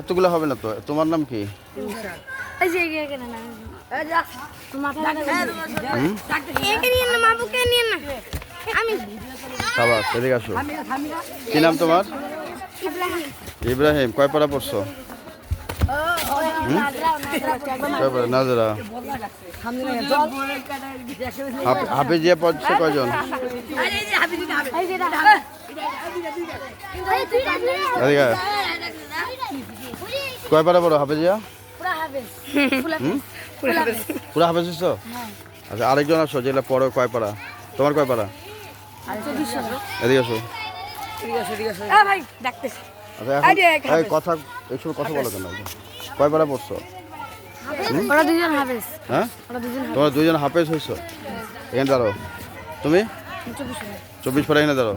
এতগুলো হবে না তো? তোমার নাম কি? এদিকে আসো। কি নাম তোমার? ইব্রাহিম। কয় পাড়া পড়ছো? নাজরা। হাফিজিয়া পড়ছে কয়জন? এদিকে। কয় পাড়া পড়ো হাফিজিয়া পুরা পুরো হাফেজ হইছো আচ্ছা আরেকজন আসো যেগুলো পড়ো কয় পাড়া? তোমার কয় পাড়া? এদিকে আসো। এ ভাই ডাকতেছি। আচ্ছা কথা একটু কথা বলো কেন? কয় পাড়া পড়ছো? ওরা দুজন হাফেজ। হ্যাঁ? দুজন তোমরা দুইজন হাফেজ হইছো? এখানে দাঁড়ো তুমি? চব্বিশ পাড়া এখানে দাঁড়ো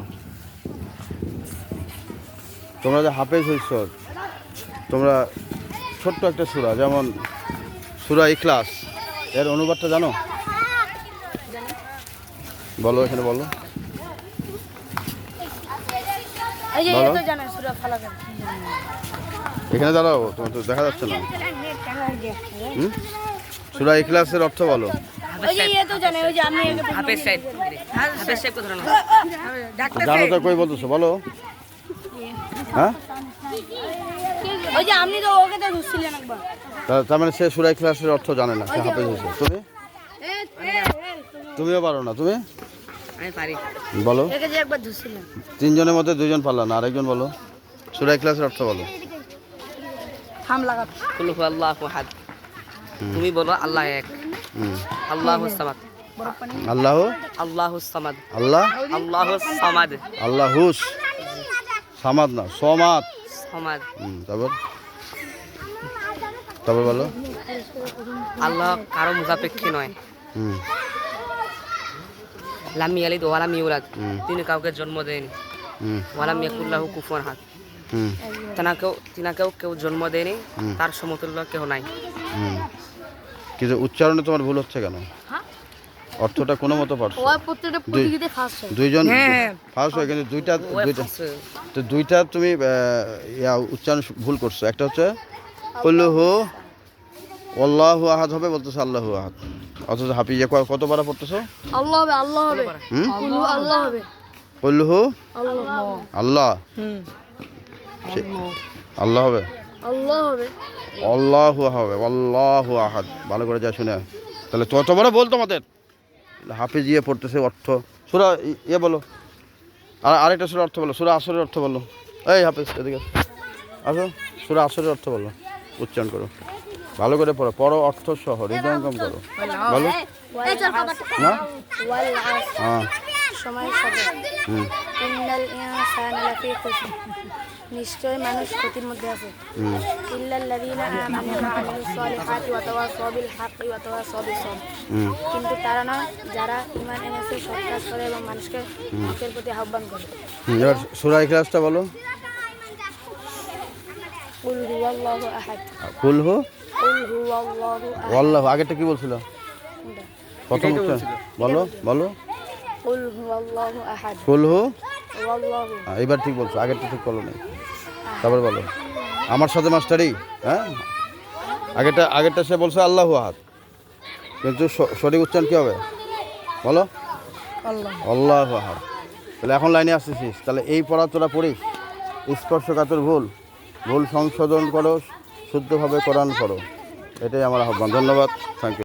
তোমরা যে হাফেজ হইছ তোমরা ছোট্ট একটা সুরা যেমন সুরা ইখলাস। এর অনুবাদটা জানো? বলো এখানে বলো। এখানে দাঁড়াও তোমার তো দেখা যাচ্ছে না। হুম? সুরা ইখলাসের অর্থ বলো। ওই যে এ তো জানে ওই যে আমি একে হাফেজ সাহেব হাফেজ সাহেব কোথায় জানো তো কই বলতেছো বলো। হ্যাঁ? ওই যে আপনি তো ওকে তো ধরছিলেন একবার। তার মানে সে সুরা ইখলাসের অর্থ জানে না সে হাফেজ হয়েছে তুমি? তুমিও পারো না তুমি? আমি পারি। বলো। একে যে একবার ধরছিলেন। তিনজনের মধ্যে দুজন পারলা না আরেকজন বলো। সুরা ইখলাসের অর্থ বলো। হাম লাগাত কুল হু আল্লাহু আহাদ। তুমি বলো আল্লাহ এক। আল্লাহু সামাদ। আল্লাহ? আল্লাহু সামাদ। আল্লাহ? আল্লাহু সামাদ। আল্লাহ হুস সামাদ না সমাদ। হুম, তারপর? তারপর বলো। আল্লাহ কারও মুখাপেক্ষী নয়। লাম ওয়ালাম ইউলাদ। তিনি কাউকে জন্ম দেয়নি। ওয়ালাম ইয়াকুল্লাহু কুফুয়ান হাত তেনাকেও তিনাকেও কেউ জন্ম দেয়নি। তার সমতুল্য কেউ নাই। কিন্তু উচ্চারণে তোমার ভুল হচ্ছে কেন? অর্থটা কোনো মতো পারছ প্রতিযোগিতায় ফার্স্ট হয়। দুইজন ফার্স্ট হয়। কিন্তু দুইটা দুইটা তো দুইটা তুমি ইয়া উচ্চারণ ভুল করছ। একটা হচ্ছে কল্লুহু আল্লাহু আহাদ হবে বলতেছে আল্লাহু আহাদ অথচ হাফিজে ক- কত বারা পড়তেছো? আল্লাহ হবে আল্লাহ হবে। আল্লাহ হবে। কল্লুহু আল্লাহ। আল্লাহ। হবে? আল্লাহ হবে। আল্লাহু হবে আল্লাহু আহাদ। ভালো করে যা শুনে তাহলে তত বড় বল তোমাদের। হাফিজিয়ে পড়তেছে অর্থ। সুরা ইয়ে বলো। আর আরেকটা সুরা অর্থ বলো। সুরা আসরের অর্থ বলো। এই হাফিজ এদিকে আসো। আসো। সুরা আসরের অর্থ বলো। উচ্চারণ করো। ভালো করে পড়ো। পড়ো অর্থ সহ হৃদয়ঙ্গম করো। বলো। না? হ্যাঁ। সময় সাথে ইন্নাল ইনসানা লাফি খুশি নিশ্চয় মানুষ ক্ষতির মধ্যে আছে। হুম। ইল্লাল্লাযীনা আমানু ওয়া আমিলুস সালিহাতি ওয়া তাওয়াসাউ বিল হাক্কি ওয়া তাওয়াসাউ বিস সবর কিন্তু তারা নয় যারা ঈমান এনেছে সৎ কাজ করে এবং মানুষকে হকের প্রতি আহ্বান করে। এবার সুরা ইখলাসটা বলো। কুল হুয়াল্লাহু আহাদ। কুল হু? কুল হুয়াল্লাহু আহাদ। আল্লাহ আগেরটা কি বলছিল? প্রথম বলো বলো। এবার ঠিক বলছো আগেরটা ঠিক বলো নেই। তারপর বলো। আমার সাথে মাস্টারই হ্যাঁ? আগেরটা আগেরটা সে বলছে আল্লাহ আহাদ। কিন্তু সঠিক উচ্চারণ কী হবে? বলো। আল্লাহ। আহাদ। তাহলে এখন লাইনে আসতেছিস। তাহলে এই পড়া তোরা পড়িস। স্পর্শকাতর ভুল। ভুল সংশোধন করো শুদ্ধভাবে কোরআন করো এটাই আমার আহ্বান। ধন্যবাদ। Thank you